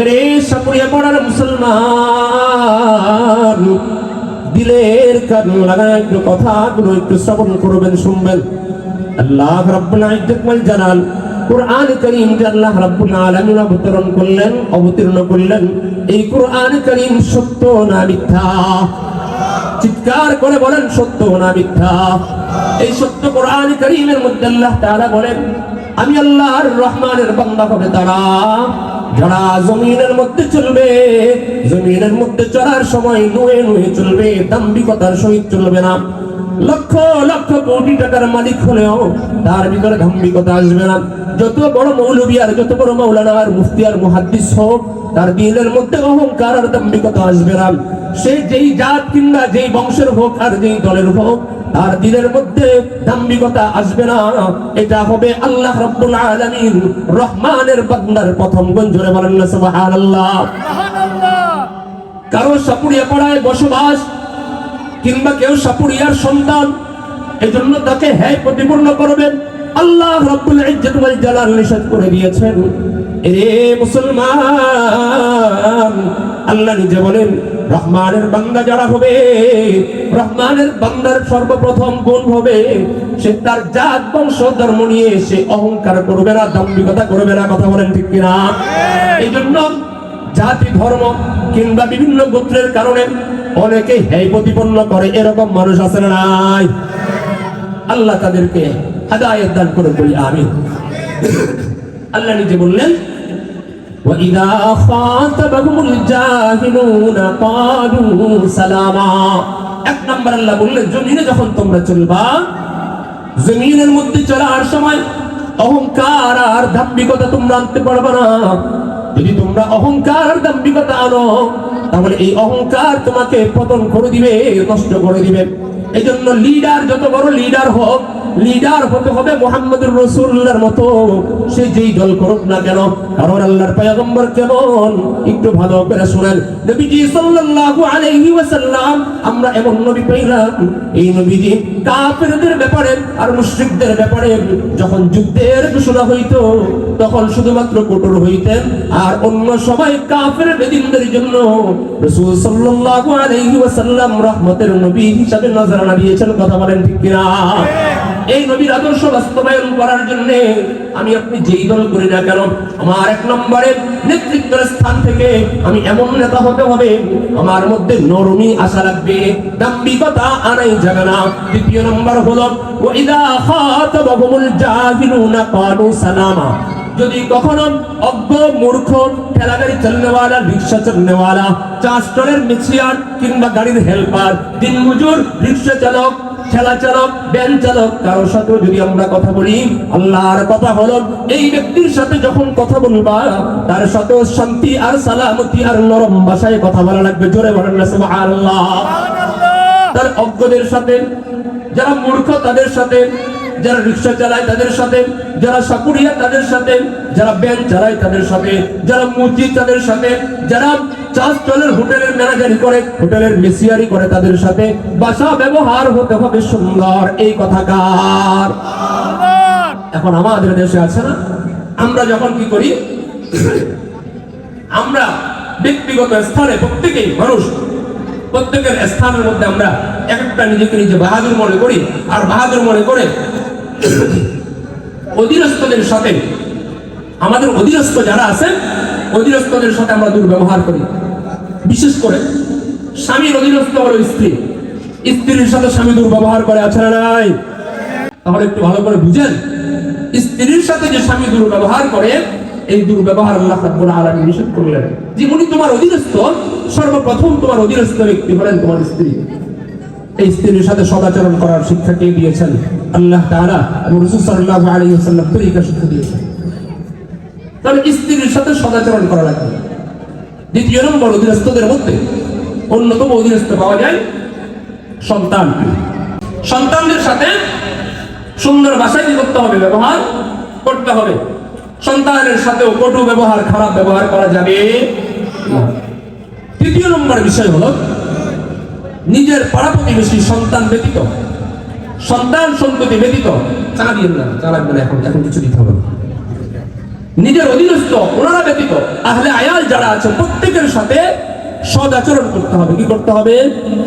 এরে সাপুরিয়া পড়ার মুসলমান। দিলের কান লাগায় একটু কথাগুলো একটু শ্রবণ করবেন, শুনবেন। আল্লাহ রাব্বুল ইজ্জত ওয়াল জালাল কোরআন করিম যে আল্লাহ রাব্বুল আলামিন অবতরণ করলেন, অবতীর্ণ করলেন, এই কোরআন করিম সত্য না মিথ্যা? চিৎকার করে বলেন, সত্য না মিথ্যা? এই সত্য কোরআন করিমের মধ্যে আল্লাহ তাআলা বলেন, আমি আল্লাহর রহমানের বান্দা হবে তারা। যারা জমিনের মধ্যে চলবে, জমিনের মধ্যে চলার সময় নুয়ে নুয়ে চলবে, দাম্ভিকতার সহিত চলবে না। লক্ষ লক্ষ কোটি টাকার মালিক হলেও তার ভিতরে দাম্ভিকতা আসবে না। যত বড় মৌলবী আর যত বড় মৌলানা আর মুফতি আর মুহাদ্দিস হোক, তার দিলের মধ্যে অহংকার আর দাম্ভিকতা আসবে না। সে যেই জাত কিংবা যেই বংশের হোক আর যেই দলের হোক তার দিলের মধ্যে দাম্ভিকতা আসবে না। এটা হবে আল্লাহ রাব্বুল আলামিন রহমানের বান্দার প্রথম গঞ্জরে বলেন না সুবহানাল্লাহ। কারও সাপুড়িয়া পাড়ায় বসবাস কিংবা কেউ সাপুড়িয়ার সন্তান এজন্য তাকে হ্যায় প্রতিপূর্ণ করবেন। আল্লাহ রাব্বুল ইজ্জত ওয়াল জালাল নিষেধ করে দিয়েছেন। এরে মুসলমান আল্লাহ নিজে বলেন রহমানের বান্দা যারা হবে রহমানের বান্দার সর্বপ্রথম গুণ হবে সে তার জাত বংশ ধর্ম নিয়ে সে অহংকার করবে না দাম্ভিকতা করবে না কথা বলেন ঠিক কিনা? এই জন্য জাতি ধর্ম কিংবা বিভিন্ন গোত্রের কারণে অনেকে হেয় প্রতিপন্ন করে এরকম মানুষ আছে না নাই? আল্লাহ তাদেরকে হেদায়েত দান করে বলি আমিন। আল্লাহ নিজে বললেন وَإِذَا خَاطَبَهُمُ الْجَاهِلُونَ قَالُوا سَلَامًا এক নাম্বার আল্লাহ বললেন জমিনে যখন তোমরা চলবা জমিনের মধ্যে চলার সময় অহংকার আর দাম্ভিকতা তোমরা আনতে পারবে না যদি তোমরা অহংকার আর দাম্ভিকতা আনো তাহলে এই অহংকার তোমাকে পতন করে দিবে নষ্ট করে দিবে এই জন্য লিডার যত বড় লিডার হোক লিডার হতে হবে মোহাম্মদুর রসুল্লাহর মতো। সে যেই দল করুক না কেন, কারণ আল্লাহর পয়গম্বর কেমন? একটু ভালো করে শুনেন। নবীজি সাল্লাল্লাহু আলাইহি ওয়াসাল্লাম, আমরা এমন নবী পেলাম এই নবীজি কাফেরদের ব্যাপারে আর মুশরিকদের ব্যাপারে যখন যুদ্ধের ঘোষণা হইতো, তখন শুধুমাত্র কঠোর হইতেন। আর অন্য সবাই কাফের বেদিনদের জন্য রাসূল সাল্লাল্লাহু আলাইহি ওয়াসাল্লাম রহমতের নবী হিসাবে নজরানা দিয়েছেন কথা বলেন ঠিক কিনা? এই নবীর আদর্শ বাস্তবায়ন করার জন্য আমি আপনি যেই দল করি না কেন আমার এক নম্বরে নেতৃত্বের স্থান থেকে আমি এমন নেতা হতে হবে আমার মধ্যে নরমি আশা রাখবে দাম্ভিকতা আনাই যাবে না। দ্বিতীয় নম্বর হলো ওয়াইদা খাতাবাহুমুল জাহিলুনা ক্বালু সালামা। যদি কখনো অজ্ঞ মূর্খ ঠেলা গাড়ি চলনেওয়ালা রিক্সা চলনেওয়ালা চা স্টলের মিক্সিয়ার কিংবা গাড়ির হেল্পার দিন মজুর রিক্সা চালক ঠেলা চালক ব্যান চালক কারোর সাথেও যদি আমরা কথা বলি আল্লাহর কথা হলো এই ব্যক্তির সাথে যখন কথা বলবা তার সাথে শান্তি আর সালামতি আর নরম ভাষায় কথা বলা লাগবে। জোরে বলেন না সুবহানাল্লাহ। তার অজ্ঞদের সাথে যারা মূর্খ তাদের সাথে যারা রিক্সা চালায় তাদের সাথে, যারা সাকুরিয়া তাদের সাথে, যারা ব্যান চালায় তাদের সাথে, যারা মসজিদ তাদের সাথে, যারা চা স্টলের হোটেলের ম্যানেজারি করে, হোটেলের মেসিয়ারি করে তাদের সাথে ভাষা ব্যবহার হতে হবে সুন্দর, এই কথাকার এখন আমাদের দেশে আছে না? আমরা যখন কি করি? আমরা ব্যক্তিগত স্থানে প্রত্যেকেই মানুষ, প্রত্যেকের স্থানের মধ্যে আমরা একটা নিজেকে নিজে বাহাদুর মনে করি, আর বাহাদুর মনে করে অধীনস্থদের সাথে, আমাদের অধীনস্থ যারা আছেন অধীনস্থদের সাথে আমরা দুর্ব্যবহার করি। বিশেষ করে স্বামীর অধীনস্থ হলো স্ত্রী। স্ত্রীর সাথে স্বামী দুর্ব্যবহার করে, আছে না নাই? তাহলে একটু ভালো করে বুঝেন। স্ত্রীর সাথে যে স্বামী দুর্ব্যবহার করে, এই দুর্ব্যবহার আল্লাহ নিষেধ করলেন। যে উনি তোমার অধীনস্থ, সর্বপ্রথম তোমার অধীনস্থ ব্যক্তি হলেন তোমার স্ত্রী। এই স্ত্রীর সাথে সদাচরণ করার শিক্ষা কে দিয়েছেন? আল্লাহ তাআলা এবং আলাইহি তরিকা শিক্ষা দিয়েছেন। তাহলে স্ত্রীর সাথে সদাচরণ করা লাগবে। দ্বিতীয় নম্বর অধীনস্থদের মধ্যে অন্যতম অধীনস্থ পাওয়া যায় সন্তান। সন্তানদের সাথে সুন্দর ভাষায় করতে হবে, ব্যবহার করতে হবে। সন্তানের সাথেও কটু ব্যবহার, খারাপ ব্যবহার করা যাবে তৃতীয় নম্বর বিষয় হলো নিজের পাড়া প্রতিবেশী সন্তান ব্যতীত, সন্তান সন্ততি ব্যতীত চা না চা লাগবে না এখন এখন কিছু দিতে হবে নিজের অধীনস্থ, ওনারা ব্যতীত, আহলে আয়াল যারা আছে, প্রত্যেকের সাথে সদ আচরণ করতে হবে। কি করতে হবে?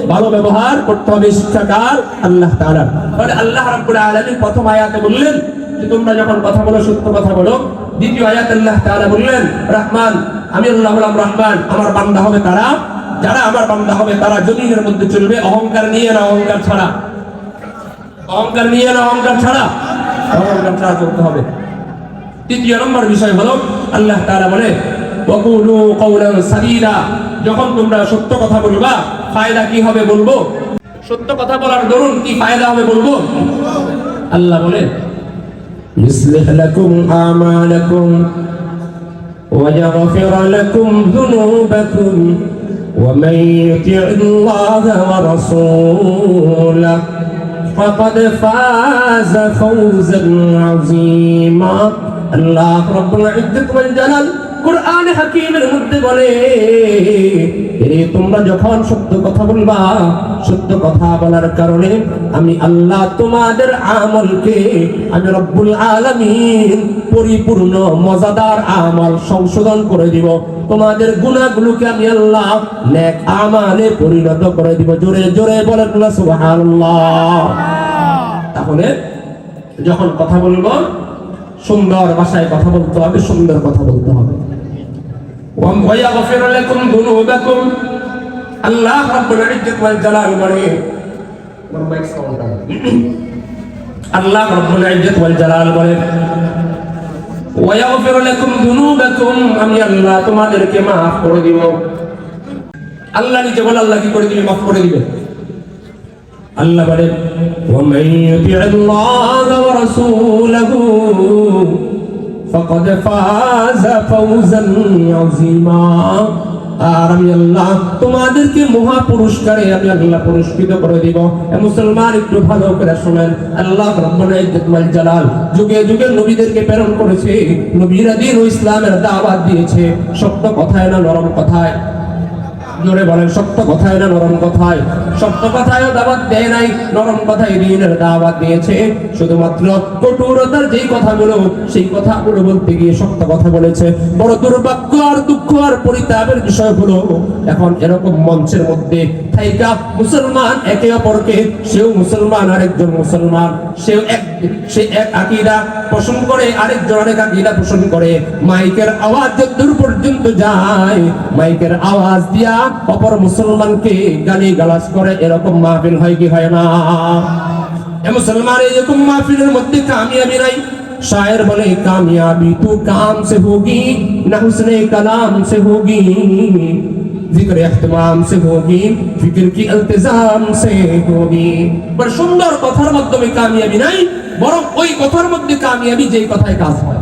ভালো ব্যবহার করতে হবে শিক্ষাকার আল্লাহ তাআলা। তাহলে আল্লাহ রাব্বুল আলামিন প্রথম আয়াতে বললেন যে, তোমরা যখন কথা বলো, সত্য কথা বলো। দ্বিতীয় আয়াত আল্লাহ তাআলা বললেন, রহমান আমি আল্লাহ রহমান, আমার বান্দা হবে তারা যারা আমার বান্দা হবে তারা জমিনের মধ্যে চলবে অহংকার নিয়ে না অহংকার ছাড়া অহংকার নিয়ে না অহংকার ছাড়া অহংকার ছাড়া চলতে হবে তৃতীয় নম্বর বিষয় হলো আল্লাহ তাআলা বলে ওয়াকুলু কওলান সাদীদা যখন তোমরা সত্য কথা বলবা ফায়দা কি হবে বলবো সত্য কথা বলার দরুন কি ফায়দা হবে বলবো আল্লাহ বলে يصلح لكم أعمالكم ويغفر لكم ذنوبكم ومن يطع الله ورسوله فقد فاز فوزا عظيما الله رب العزة والجلال কোরআন হাকিমের মধ্যে বলে এরে তোমরা যখন সত্য কথা বলবা সত্য কথা বলার কারণে আমি আল্লাহ তোমাদের আমলকে আমি রব্বুল আলমিন পরিপূর্ণ, মজাদার আমল সংশোধন করে দিব। তোমাদের গুণাগুলোকে আমি আল্লাহ নেক আমালে পরিণত করে দিব। জোরে জোরে বলে তাহলে যখন কথা বলব, সুন্দর ভাষায় কথা বলতে হবে, সুন্দর কথা বলতে হবে। ওয়া ইয়াগফিরু লাকুম দুনুবাকুম। আল্লাহ রাব্বুল ইজ্জত ওয়াল জালাল বলে আল্লাহ রাব্বুল ইজ্জত ওয়াল জালাল বলে ওয়াগফির লাকুম যুনুবাকুম আমি আল্লাহ তোমাদেরকে maaf করে দিব আল্লাহ নিজে বলে আল্লাহ কি করে দিবে maaf করে দিবে আল্লাহ বলে ومن يطع الله ورسوله فقد فاز فوزا عظيما আর আমি আল্লাহ তোমাদেরকে মহা পুরস্কারে আমি আল্লাহ পুরস্কৃত করে দিব। মুসলমান, একটু ভালো করে শোনেন। আল্লাহ ব্রাহ্মণ জালাল যুগে যুগে নবীদেরকে প্রেরণ করেছে। নবীরা দিন ও ইসলামের দাওয়াত দিয়েছে। সত্য কথায় না নরম কথায়? জোরে বলেন, সত্য কথায় না নরম কথায়? সত্য কথায়ও দাওয়াত দেয় নাই, নরম কথায় দিনের দাওয়াত দিয়েছে। শুধুমাত্র কঠোরতার যেই কথাগুলো, সেই কথাগুলো বলতে গিয়ে সত্য কথা বলেছে। বড় দুর্ভাগ্য আর দুঃখ আর পরিতাপের বিষয় হলো, এখন এরকম মঞ্চের মধ্যে থাইকা মুসলমান একে অপরকে, সেও মুসলমান, আরেকজন মুসলমান, সেও এক সে এক আকিদা পোষণ করে আরেকজন আরেক আকিদা পোষণ করে মাইকের আওয়াজ যতদূর পর্যন্ত যায় মাইকের আওয়াজ দিয়া অপর মুসলমানকে গালি গালাজ করে এরকম মাহফিল হয় কি হয় না এ মুসলমান এরকম মাহফিলের মধ্যে কামিয়াবি নাই शायर बोले कामयाबी तू काम से होगी न हुस्ने कलाम से होगी जिक्र इख्तिमाम से होगी फिक्र की इल्तिजाम से होगी বড় সুন্দর কথার মাধ্যমে কামিয়াবি নাই বরং ওই কথার মধ্যে কামিয়াবি যেই কথায় কাজ হয়।